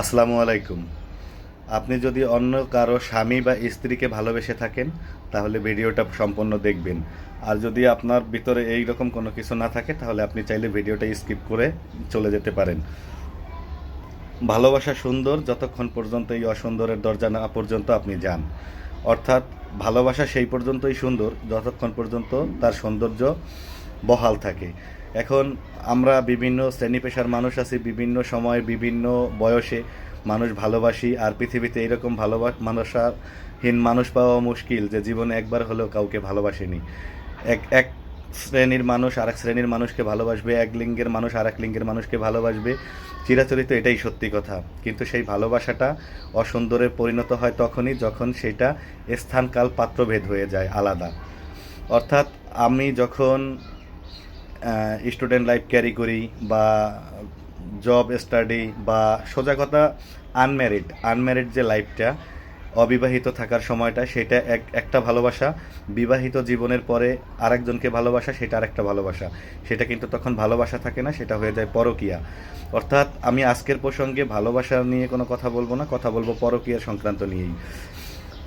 আসসালামু আলাইকুম। আপনি যদি অন্য কারও স্বামী বা স্ত্রীকে ভালোবেসে থাকেন, তাহলে ভিডিওটা সম্পূর্ণ দেখবেন। আর যদি আপনার ভিতরে এই রকম কোনো কিছু না থাকে, তাহলে আপনি চাইলে ভিডিওটা স্কিপ করে চলে যেতে পারেন। ভালোবাসা সুন্দর যতক্ষণ পর্যন্ত এই অসুন্দরের দরজা না পর্যন্ত আপনি যান। অর্থাৎ ভালোবাসা সেই পর্যন্তই সুন্দর, যতক্ষণ পর্যন্ত তার সৌন্দর্য বহাল থাকে। এখন আমরা বিভিন্ন শ্রেণি পেশার মানুষ আছি, বিভিন্ন সময়ে, বিভিন্ন বয়সে মানুষ ভালোবাসি আর পৃথিবীতে এরকম ভালোবাস মানুষহীন মানুষ পাওয়া মুশকিল যে জীবনে একবার হলেও কাউকে ভালোবাসেনি। এক এক শ্রেণির মানুষ আরেক শ্রেণির মানুষকে ভালোবাসবে, এক লিঙ্গের মানুষ আরেক লিঙ্গের মানুষকে ভালোবাসবে। চিরাচরিত এটাই সত্যি কথা। কিন্তু সেই ভালোবাসাটা অসুন্দরে পরিণত হয় তখনই যখন সেটা স্থানকাল পাত্রভেদ হয়ে যায় আলাদা। অর্থাৎ আমি যখন স্টুডেন্ট লাইফ ক্যারি করি বা জব স্টাডি বা সোজা কথা আনম্যারিড আনম্যারিড যে লাইফটা অবিবাহিত থাকার সময়টা, সেটা এক, একটা ভালোবাসা। বিবাহিত জীবনের পরে আরেকজনকে ভালোবাসা, সেটা আরেকটা ভালোবাসা। সেটা কিন্তু তখন ভালোবাসা থাকে না, সেটা হয়ে যায় পরকিয়া। অর্থাৎ আমি আজকের প্রসঙ্গে ভালোবাসা নিয়ে কোনো কথা বলব না, কথা বলব পরকিয়া সংক্রান্ত নিয়েই।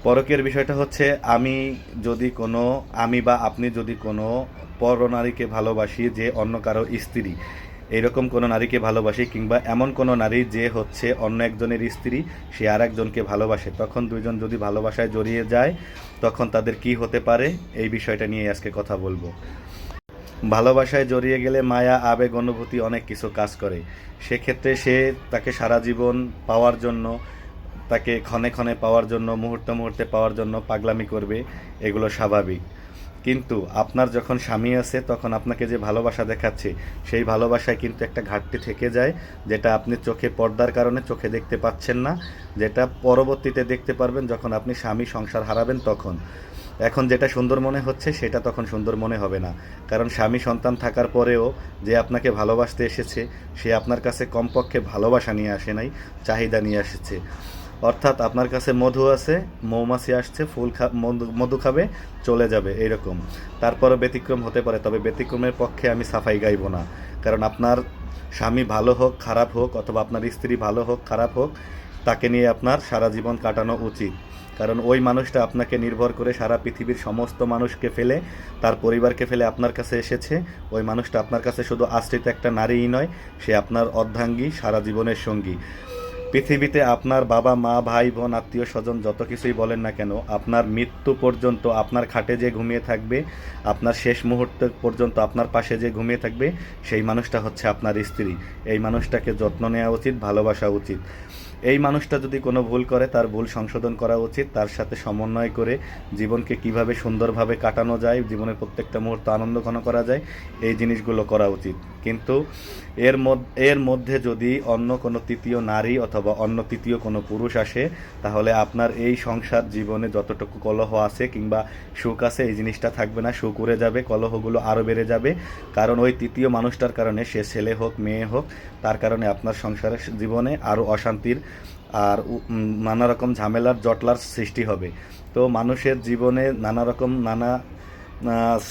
পরকের বিষয়টা হচ্ছে, আমি যদি কোনো, আমি বা আপনি যদি কোনো পরনারীকে ভালোবাসি যে অন্য কারও স্ত্রী, এরকম কোনো নারীকে ভালোবাসি কিংবা এমন কোনো নারী যে হচ্ছে অন্য একজনের স্ত্রী, সে আর একজনকে ভালোবাসে, তখন দুইজন যদি ভালোবাসায় জড়িয়ে যায়, তখন তাদের কি হতে পারে? এই বিষয়টা নিয়ে আজকে কথা বলব। ভালোবাসায় জড়িয়ে গেলে মায়া, আবেগ, অনুভূতি অনেক কিছু কাজ করে। সেক্ষেত্রে সে তাকে সারা জীবন পাওয়ার জন্য তাকে ক্ষণে ক্ষণে পাওয়ার জন্য, মুহূর্তে মুহূর্তে পাওয়ার জন্য পাগলামি করবে, এগুলো স্বাভাবিক। কিন্তু আপনার যখন স্বামী আছে, তখন আপনাকে যে ভালোবাসা দেখাচ্ছে, সেই ভালোবাসায় কিন্তু একটা ঘাটতি থেকে যায়, যেটা আপনি চোখে পর্দার কারণে চোখে দেখতে পাচ্ছেন না, যেটা পরবর্তীতে দেখতে পারবেন যখন আপনি স্বামী সংসার হারাবেন তখন। এখন যেটা সুন্দর মনে হচ্ছে, সেটা তখন সুন্দর মনে হবে না। কারণ স্বামী সন্তান থাকার পরেও যে আপনাকে ভালোবাসতে এসেছে, সে আপনার কাছে কমপক্ষে ভালোবাসা নিয়ে আসে নাই, চাহিদা নিয়ে এসেছে। অর্থাৎ আপনার কাছে মধু আছে, মৌমাছি আসছে, ফুল মধু- খাবে, চলে যাবে, এইরকম। তারপরও ব্যতিক্রম হতে পারে, তবে ব্যতিক্রমের পক্ষে আমি সাফাই গাইব না। কারণ আপনার স্বামী ভালো হোক, খারাপ হোক, অথবা আপনার স্ত্রী ভালো হোক, খারাপ হোক, তাকে নিয়ে আপনার সারা জীবন কাটানো উচিত। কারণ ওই মানুষটা আপনাকে নির্ভর করে সারা পৃথিবীর সমস্ত মানুষকে ফেলে, তার পরিবারকে ফেলে আপনার কাছে এসেছে। ওই মানুষটা আপনার কাছে শুধু আশ্রিত একটা নারীই নয়, সে আপনার অর্ধাঙ্গী, সারা জীবনের সঙ্গী। পৃথিবীতে আপনার বাবা, মা, ভাই, বোন, আত্মীয় স্বজন যত কিছুই বলেন না কেন, আপনার মৃত্যু পর্যন্ত আপনার খাটে যে ঘুমিয়ে থাকবে, আপনার শেষ মুহূর্ত পর্যন্ত আপনার পাশে যে ঘুমিয়ে থাকবে, সেই মানুষটা হচ্ছে আপনার স্ত্রী। এই মানুষটাকে যত্ন নেওয়া উচিত, ভালোবাসা উচিত। এই মানুষটা যদি কোনো ভুল করে, তার ভুল সংশোধন করা উচিত, তার সাথে সমন্বয় করে জীবনকে কীভাবে সুন্দরভাবে কাটানো যায়, জীবনের প্রত্যেকটা মুহূর্ত আনন্দ ঘন করা যায়, এই জিনিসগুলো করা উচিত। কিন্তু এর এর মধ্যে যদি অন্য কোনো তৃতীয় নারী অথবা অন্য তৃতীয় কোনো পুরুষ আসে, তাহলে আপনার এই সংসার জীবনে যতটুকু কলহ আছে কিংবা সুখ আছে, এই জিনিসটা থাকবে না। সুখ উড়ে যাবে, কলহগুলো আরও বেড়ে যাবে। কারণ ওই তৃতীয় মানুষটার কারণে সে ছেলে হোক, মেয়ে হোক, তার কারণে আপনার সংসারের জীবনে আরও অশান্তির আর নানা রকম ঝামেলার, জটলার সৃষ্টি হবে। তো মানুষের জীবনে নানা রকম নানা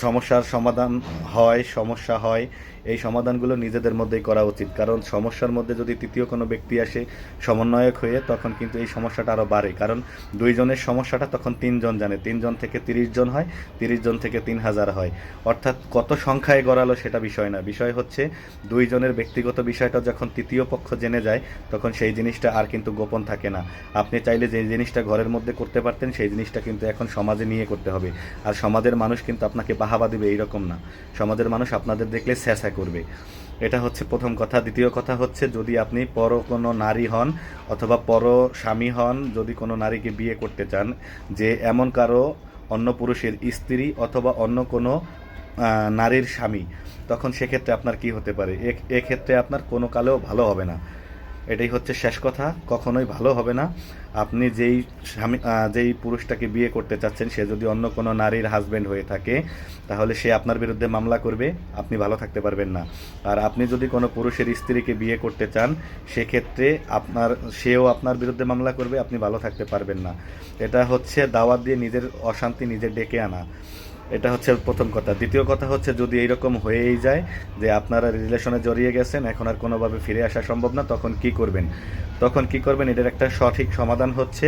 সমস্যার সমাধান হয়, সমস্যা হয়। এই সমাধানগুলো নিজেদের মধ্যেই করা উচিত। কারণ সমস্যার মধ্যে যদি তৃতীয় কোনো ব্যক্তি আসে সমন্বয়ক হয়ে, তখন কিন্তু এই সমস্যাটা আরও বাড়ে। কারণ দুইজনের সমস্যাটা তখন তিনজন জানে। তিনজন থেকে তিরিশ জন হয়, তিরিশ জন থেকে তিন হাজার হয়। অর্থাৎ কত সংখ্যায় গড়ালো সেটা বিষয় না। বিষয় হচ্ছে দুইজনের ব্যক্তিগত বিষয়টা যখন তৃতীয় পক্ষ জেনে যায়, তখন সেই জিনিসটা আর কিন্তু গোপন থাকে না। আপনি চাইলে যে জিনিসটা ঘরের মধ্যে করতে পারতেন, সেই জিনিসটা কিন্তু এখন সমাজে নিয়ে করতে হবে। আর সমাজের মানুষ কিন্তু আপনাকে বাহাবা দিবে এইরকম না। সমাজের মানুষ আপনাদের দেখলে স্যাসা করবে। এটা হচ্ছে প্রথম কথা। দ্বিতীয় কথা হচ্ছে, যদি আপনি পর কোনো নারী হন অথবা পর স্বামী হন, যদি কোনো নারীকে বিয়ে করতে চান, যে এমন কারও অন্য পুরুষের স্ত্রী অথবা অন্য কোনো নারীর স্বামী, তখন সেক্ষেত্রে আপনার কি হতে পারে? এক্ষেত্রে আপনার কোনো কালেও ভালো হবে না। এটাই হচ্ছে শেষ কথা। কখনোই ভালো হবে না। আপনি যেই স্বামী যেই পুরুষটাকে বিয়ে করতে চাচ্ছেন, সে যদি অন্য কোনো নারীর হাজব্যান্ড হয়ে থাকে, তাহলে সে আপনার বিরুদ্ধে মামলা করবে। আপনি ভালো থাকতে পারবেন না। আর আপনি যদি কোনো পুরুষের স্ত্রীকে বিয়ে করতে চান, সেক্ষেত্রে আপনার, সেও আপনার বিরুদ্ধে মামলা করবে। আপনি ভালো থাকতে পারবেন না। এটা হচ্ছে দাওয়াত দিয়ে নিজের অশান্তি নিজে ডেকে আনা। এটা হচ্ছে প্রথম কথা। দ্বিতীয় কথা হচ্ছে যদি এইরকম হয়েই যায় যে আপনারা রিলেশনে জড়িয়ে গেছেন, এখন আর কোনোভাবে ফিরে আসা সম্ভব না, তখন কি করবেন? তখন কি করবেন? এটার একটা সঠিক সমাধান হচ্ছে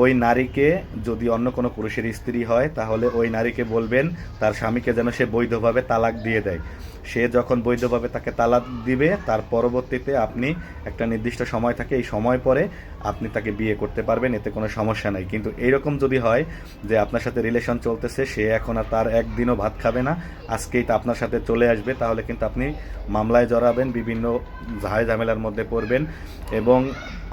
ওই নারীকে যদি অন্য কোনো পুরুষের স্ত্রী হয়, তাহলে ওই নারীকে বলবেন, তার স্বামীকে যেন সে বৈধভাবে তালাক দিয়ে দেয়। সে যখন বৈধভাবে তাকে তালাক দিবে, তার পরবর্তীতে আপনি একটা নির্দিষ্ট সময় থাকে, এই সময় পরে আপনি তাকে বিয়ে করতে পারবেন, এতে কোনো সমস্যা নাই। কিন্তু এইরকম যদি হয় যে আপনার সাথে রিলেশন চলতেছে, সে এখন আর তার একদিনও ভাত খাবে না, আজকেই তা আপনার সাথে চলে আসবে, তাহলে কিন্তু আপনি মামলায় জড়াবেন, বিভিন্ন ঝাই ঝামেলার মধ্যে পড়বেন এবং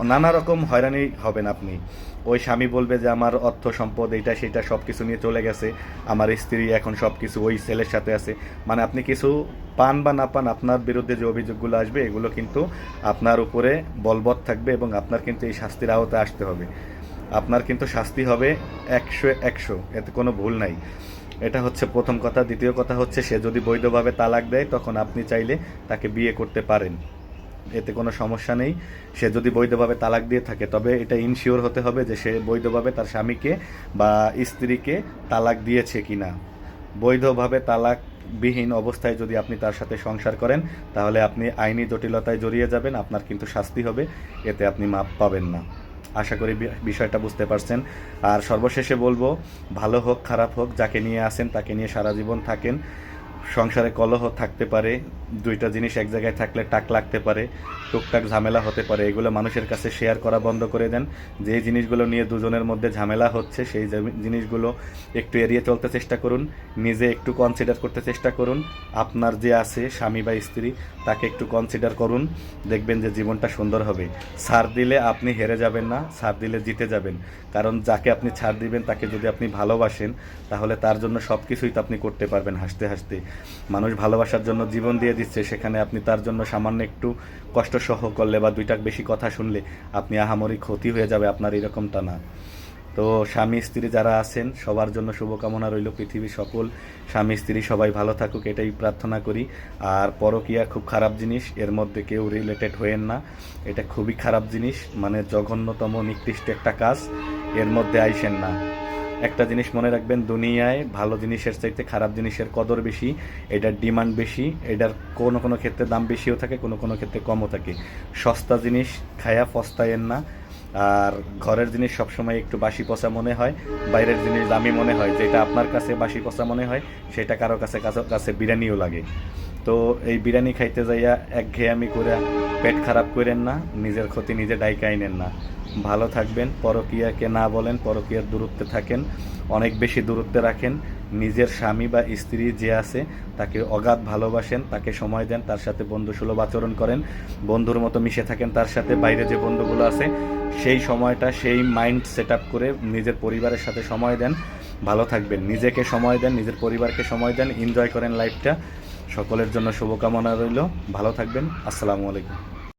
নানা রকম হয়রানি হবেন আপনি। ওই স্বামী বলবে যে, আমার অর্থ সম্পদ, এইটা সেটা সব কিছু নিয়ে চলে গেছে। আমার স্ত্রী এখন সব কিছু ওই ছেলের সাথে আছে। মানে আপনি কিছু পান বা না পান, আপনার বিরুদ্ধে যে অভিযোগগুলো আসবে, এগুলো কিন্তু আপনার উপরে বলবৎ থাকবে এবং আপনার কিন্তু এই শাস্তির আওতায় আসতে হবে। আপনার কিন্তু শাস্তি হবে একশো একশো, এতে কোনো ভুল নাই। এটা হচ্ছে প্রথম কথা। দ্বিতীয় কথা হচ্ছে, সে যদি বৈধভাবে তালাক দেয়, তখন আপনি চাইলে তাকে বিয়ে করতে পারেন। এতে কোনো সমস্যা নেই। সে যদি বৈধভাবে তালাক দিয়ে থাকে, তবে এটা ইনশিওর হতে হবে যে সে বৈধভাবে তার স্বামীকে বা স্ত্রীকে তালাক দিয়েছে কিনা। বৈধভাবে তালাক বিহীন অবস্থায় যদি আপনি তার সাথে সংসার করেন, তাহলে আপনি আইনি জটিলতায় জড়িয়ে যাবেন, আপনার কিন্তু শাস্তি হবে, এতে আপনি মাপ পাবেন না। আশা করি বিষয়টা বুঝতে পারছেন। আর সর্বশেষে বলব, ভালো হোক, খারাপ হোক, যাকে নিয়ে আসেন তাকে নিয়ে সারা জীবন থাকেন। সংসারে কলহ থাকতে পারে দুইটা জিনিস এক জায়গায় থাকলে টাক লাগতে পারে, টুকটাক ঝামেলা হতে পারে, এগুলো মানুষের কাছে শেয়ার করা বন্ধ করে দেন। যে জিনিসগুলো নিয়ে দুজনের মধ্যে ঝামেলা হচ্ছে, সেই জিনিসগুলো একটু এড়িয়ে চলতে চেষ্টা করুন, নিজে একটু কনসিডার করতে চেষ্টা করুন, আপনার যে আছে, স্বামী বা স্ত্রী, তাকে একটু কনসিডার করুন, দেখবেন যে জীবনটা সুন্দর হবে। ছাড় দিলে আপনি হেরে যাবেন না, ছাড় দিলে জিতে যাবেন। কারণ যাকে আপনি ছাড় দিবেন, তাকে যদি আপনি ভালোবাসেন, তাহলে তার জন্য সব কিছুই তো আপনি করতে পারবেন হাসতে হাসতে। মানুষ ভালোবাসার জন্য জীবন দিয়ে দিচ্ছে, সেখানে আপনি তার জন্য সামান্য একটু কষ্ট সহ করলে বা দুইটাক বেশি কথা শুনলে আপনি আহামরি ক্ষতি হয়ে যাবে, আপনার এরকমটা না। তো স্বামী, স্ত্রী যারা আছেন, সবার জন্য শুভকামনা রইল পৃথিবীর সকল। স্বামী, স্ত্রী সবাই ভালো থাকুক, এটাই প্রার্থনা করি। আর পরকিয়া খুব খারাপ জিনিস, এর মধ্যে কেউ রিলেটেড হয়েন না। এটা খুবই খারাপ জিনিস মানে জঘন্যতম নিকৃষ্ট একটা কাজ, এর মধ্যে আইসেন না। একটা জিনিস মনে রাখবেন, দুনিয়ায় ভালো জিনিসের চাইতে খারাপ জিনিসের কদর বেশি, এটার ডিমান্ড বেশি, এটার কোনো কোনো ক্ষেত্রে দাম বেশিও থাকে, কোনো কোনো ক্ষেত্রে কমও থাকে। সস্তা জিনিস খায়া পস্তায়েন না, আর ঘরের জিনিস সবসময় একটু বাসি পচা মনে হয়, বাইরের জিনিস দামি মনে হয়, যেটা আপনার কাছে বাসি পচা মনে হয়, সেটা কারও কাছে কাছে- কাছে বিরিয়ানিও লাগে। তো এই বিরিয়ানি খাইতে যাইয়া একঘেয়ামি করে পেট খারাপ করেন না, নিজের ক্ষতি নিজে ডাইকা আইনেন না। ভালো থাকবেন, পরকীয়াকে না বলেন, পরকীয়ার দূরত্বে থাকেন, অনেক বেশি দূরত্বে রাখেন। নিজের স্বামী বা স্ত্রী যে আছে, তাকে অগাধ ভালোবাসেন, তাকে সময় দেন, তার সাথে বন্ধুসুলভ আচরণ করেন, বন্ধুর মতো মিশে থাকেন, তার সাথে বাইরে যে বন্ধুগুলো আছে, সেই সময়টা, সেই মাইন্ড সেট করে নিজের পরিবারের সাথে সময় দেন, ভালো থাকবেন। নিজেকে সময় দেন, নিজের পরিবারকে সময় দেন এনজয় করেন লাইফটা সকলের জন্য শুভকামনা রইল, ভালো থাকবেন, আসসালামু আলাইকুম।